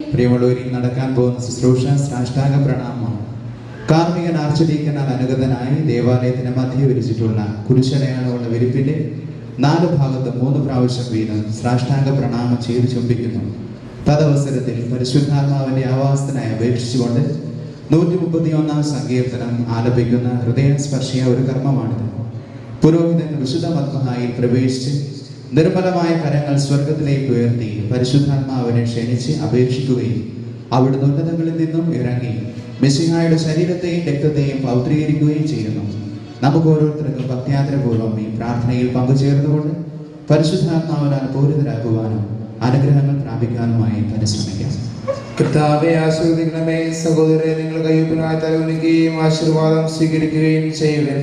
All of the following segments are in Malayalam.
പ്രിയമുള്ളവരിൽ നടക്കാൻ പോകുന്ന ശുശ്രൂഷ സാഷ്ടാംഗ പ്രണാമമാണ് കാർമികൻ ആർച്ചഡീക്കനാൽ അനുഗതനായി ദേവാലയത്തിന് മധ്യ വിരിച്ചിട്ടുള്ള കുരിശടയാളമുള്ള വിരിപ്പിന്റെ നാല് ഭാഗത്ത് മൂന്ന് പ്രാവശ്യം വീതം സാഷ്ടാംഗ പ്രണാമം ചെയ്ത് ചുംബിക്കുന്നു. തദവസരത്തിൽ പരിശുദ്ധാത്മാവിന്റെ ആവാസത്തിനായി അപേക്ഷിച്ചുകൊണ്ട് നൂറ്റി മുപ്പത്തി ഒന്നാം സങ്കീർത്തനം ആലപിക്കുന്ന ഹൃദയസ്പർശിയ ഒരു കർമ്മമാണിത്. പുരോഹിതൻ വിശുദ്ധ മത്മഹായിൽ പ്രവേശിച്ച് നിർമ്മലമായ കരങ്ങൾ സ്വർഗത്തിലേക്ക് ഉയർത്തി പരിശുദ്ധാത്മാവിനെ ക്ഷണിച്ച് അപേക്ഷിക്കുകയും അവിടുന്ന് ഉന്നതങ്ങളിൽ നിന്നും ഇറങ്ങി മെസ്സിഹായുടെ ശരീരത്തെയും രക്തത്തെയും പൗത്രീകരിക്കുകയും ചെയ്യുന്നു. നമുക്ക് ഓരോരുത്തർക്കും ഭക്തിയാത്രപൂർവം ഈ പ്രാർത്ഥനയിൽ പങ്കുചേർന്നുകൊണ്ട് പരിശുദ്ധാത്മാവിനാൽ പൂരിതരാക്കുവാനും അനുഗ്രഹങ്ങൾ പ്രാപിക്കാനുമായി പരിശ്രമിക്കാം. കർത്താവെ ആശീർവദിക്കണമേ സഹോദരെ നിങ്ങൾ കയ്യൊപ്പിനായി തലകുനിക്കുകയും ആശീർവാദം സ്വീകരിക്കുകയും ചെയ്യുവൻ.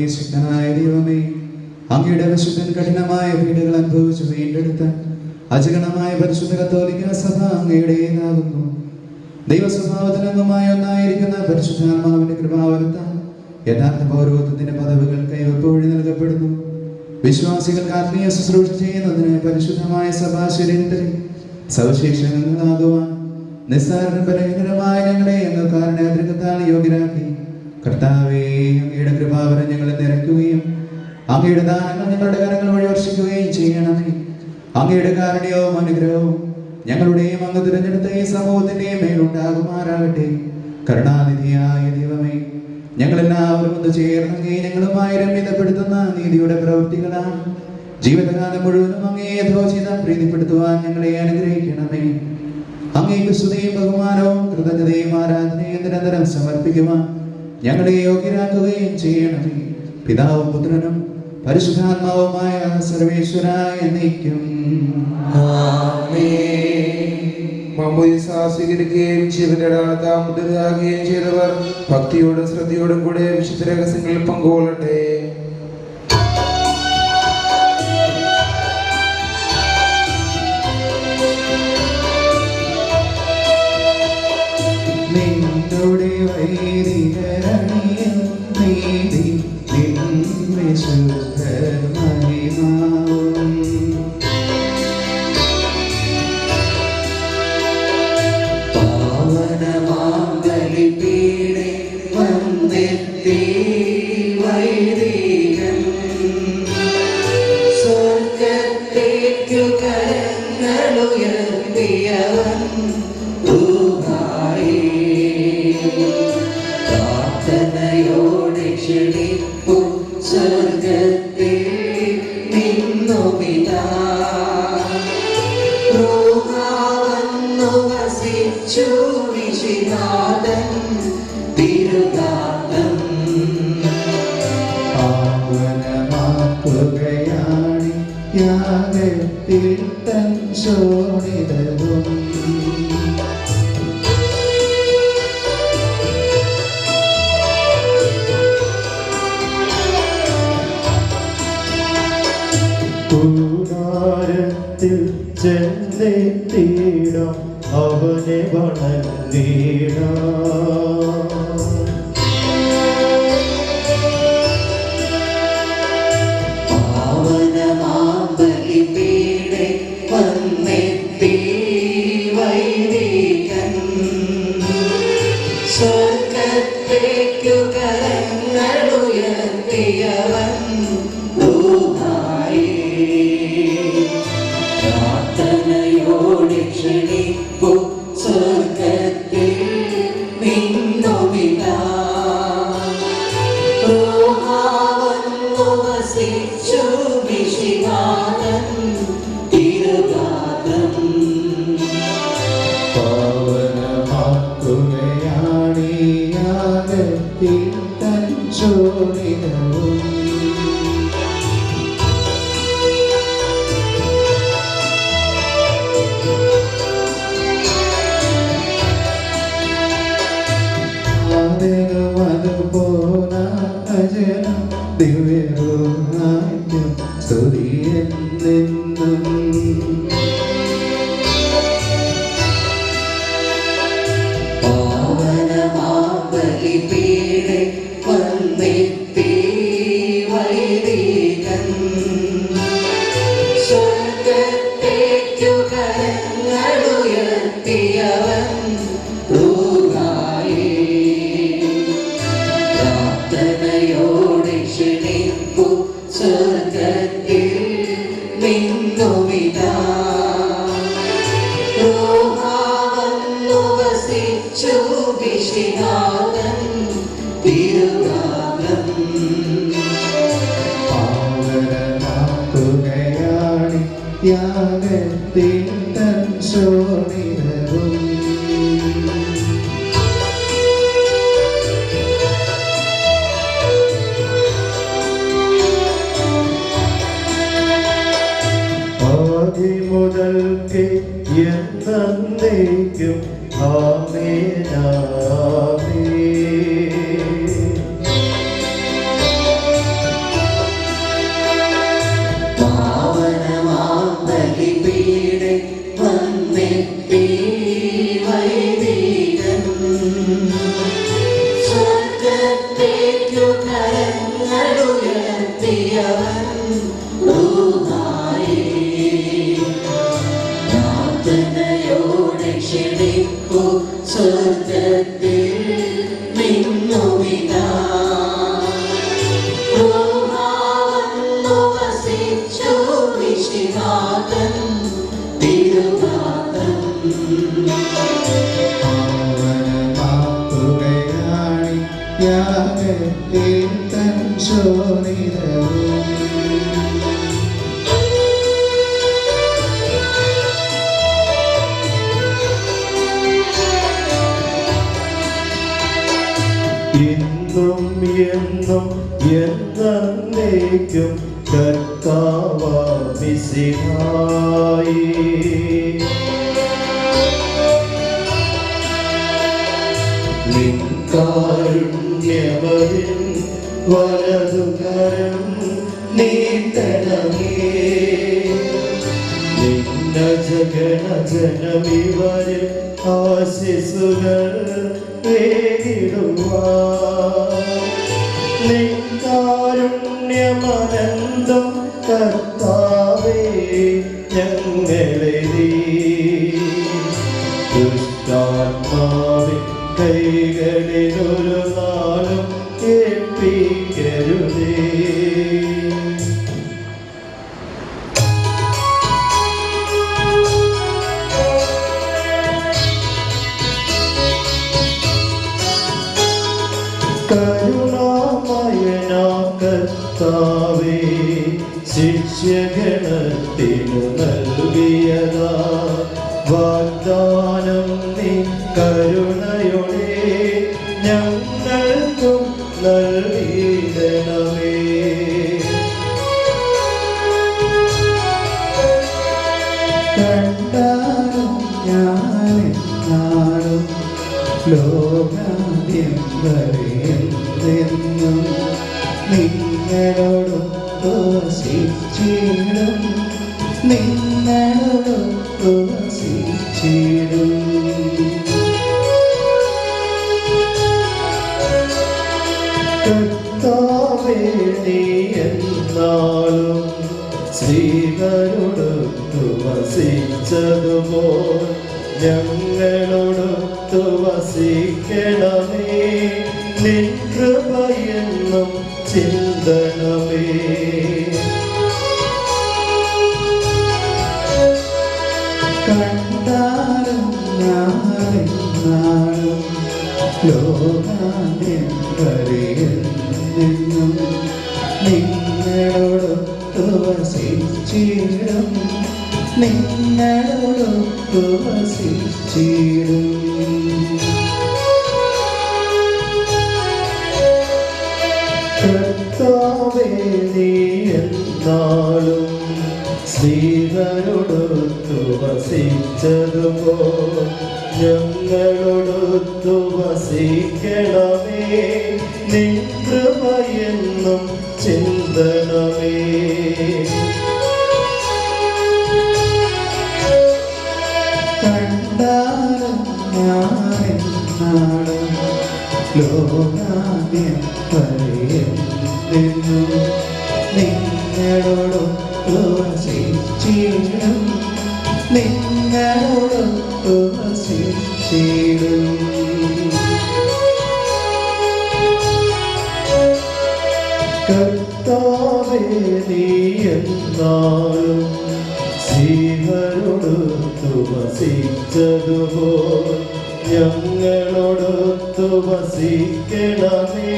കർത്താവേ ശക്തനായ ദൈവമേ അങ്ങയുടെ വിശുദ്ധൻ കഠിനമായ പീഡകൾ അനുഭവിച്ചു വീണ്ടെടുത്ത അജഗണമായ പരിശുദ്ധ കത്തോലിക്കുന്ന സഭ അങ്ങയുടേതാകുന്നു ദൈവസ്വഭാവത്തിനംഗമായ ഒന്നായിരിക്കുന്ന പരിശുദ്ധാത്മാവിന്റെ കൃപാവരത്താൽ യഥാർത്ഥ പൗരോത്വത്തിന്റെ പദവികൾ കൈവപ്പ് വഴി നൽകപ്പെടുന്നു. വിശ്വാസികൾക്ക് ആത്മീയ ശുശ്രൂഷ ചെയ്യുന്നതിന് പരിശുദ്ധമായ സഭാ ശരീരത്തിൽ സവിശേഷങ്ങളാകുവാൻ നിസ്സാരണ ബലഹീനരുമായ ഞങ്ങളെ എന്ന കാരണയാത്രികത്താൽ യോഗ്യരാക്കി കർത്താവേ അങ്ങയുടെ കൃപാവരം ഞങ്ങളെ നിരക്കുകയും അങ്ങയുടെ ദാനങ്ങൾ ഞങ്ങളുടെ കരങ്ങൾ വഴി വർഷിക്കുകയും ചെയ്യണമേ. അങ്ങയുടെ കാരുണ്യവും അനുഗ്രഹവും ഞങ്ങളുടെയും അങ്ങ് തിരഞ്ഞെടുത്ത ഈ സമൂഹത്തിന്റെയും മേലുണ്ടാകുമാറാകട്ടെ കരുണാനിധിയായ ദൈവമേ ഞങ്ങളെല്ലാവരും ഒന്ന് ചേർന്നെങ്കിൽ ഞങ്ങളുമായി രമ്യതപ്പെടുത്തുന്ന നീതിയുടെ പ്രവൃത്തികളാണ്. ജീവിതകാലം മുഴുവനും അങ്ങേ യഥോചിതം പ്രീതിപ്പെടുത്തുവാൻ ഞങ്ങളെ അനുഗ്രഹിക്കണമേ. അങ്ങേക്ക് സ്തുതിയും ബഹുമാനവും കൃതജ്ഞതയും ആരാധനയും നിരന്തരം സമർപ്പിക്കുവാൻ ഞങ്ങളെ യോഗ്യരാക്കുകയും ചെയ്യണമേ പിതാവും പുത്രനും പരിശുദ്ധാത്മാവുമായ സർവേശ്വരായ നയിക്കും സ്വീകരിക്കുകയും മുദ്രരാകുകയും ചെയ്തവർ ഭക്തിയോടും ശ്രദ്ധയോടും കൂടെ വിശുദ്ധ രഹസ്യങ്ങളിൽ പങ്കുകൊള്ളട്ടെ. നിന്നുടെ വൈദികരണിയും നീതി നിൻ യാഗത്തിൽ തൻ ശോണിതവും കൂടാരത്തിൽ ചെന്നെത്തിയിടാം. അവനെ വൈദികൻ. സ്വർഗത്തേക്കു കരങ്ങളുയർത്തിയവൻ. They it. വിശിനാഥൻ തിരുനാഥൻ. പാവനമാക്കുകയാണി യാഗത്തിൽ തൻ ശോണിതവും ആദിമുതൽക്ക് എന്നേക്കും Amen, Amen. വിശിനാഥൻ തിരുനാഥൻ. യാഗത്തിൽ തൻ ശോണിതവും ഇന്നും എന്നും എന്നേക്കും കർത്താവ കാരുണ്യവരിൽ വലതുകരം നീട്ടണമേ. നിന്ന ജഗണ ജനമിവരിൽ ആശിസുകൾ വേടിടുവാ കൈകളിലൊരു നാളും കരുണാമയനാകത്താവേ ശിഷ്യഗണത്തിനു നൽകിയതാ വാഗ്ദാനം നീ കരുണയുടെ ഞങ്ങൾക്കും നൽകിയിടണമേ കണ്ടാലും ഞാനെന്നാളും ലോകാദ്യം വരെയെന്നും നിങ്ങളോടും വസിച്ചിടും നിങ്ങളോടും വസിച്ചിടും എന്നാലും ശ്രീകരോടൊത്തു വസിച്ചതുപോൽ ഞങ്ങളോടൊത്തു വസിക്കണമേ. നിൻ കൃപയെന്നും ചിന്തണമേ. കണ്ടാലും ഞാനെന്നാളും ലോകാദ്യം വരെയെന്നും നിന്നോടൊത്തു വസിച്ചിടും നിന്നോടൊത്തു വസിച്ചിടും കർത്താവേ നീ എന്നാളും ശ്രീധരോടൊത്തു വസിച്ചതുപോ വസിക്കണമേ നിൻ ചിന്തണമേ കണ്ടാലും ഞാനെന്നാളും ലോകാദ്യം പറയുന്നു നിങ്ങളോടൊത്തു വസിച്ചിടും എന്നാളും ശ്രീഹരോടൊത്തു വസിച്ചതുപോ ഞങ്ങളോടൊത്തു വസിക്കണമേ.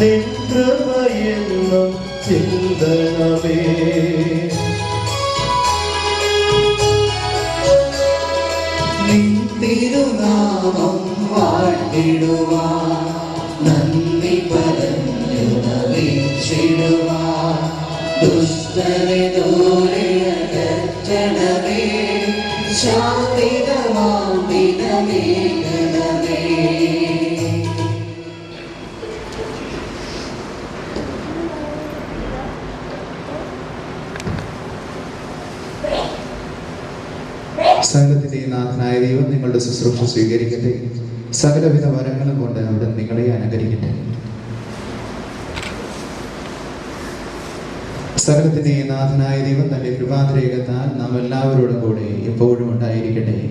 നിൻ കൃപയെന്നും ചിന്തണമേ തിരുനാമം വാഴ്ത്തിടുവാൻ നന്ദി. സകലത്തിന്റെ നാഥനായ ദൈവം നിങ്ങളുടെ ശുശ്രൂഷ സ്വീകരിക്കട്ടെ. സകലവിധ വരങ്ങളും കൊണ്ട് അവിടെ നിങ്ങളെ അനുകരിക്കട്ടെ. സകലത്തിന്റെ നാഥനായ ദൈവം തന്റെ കൃപാതിരേകത്താൽ നാം എല്ലാവരോടും കൂടെ എപ്പോഴും ഉണ്ടായിരിക്കട്ടെ.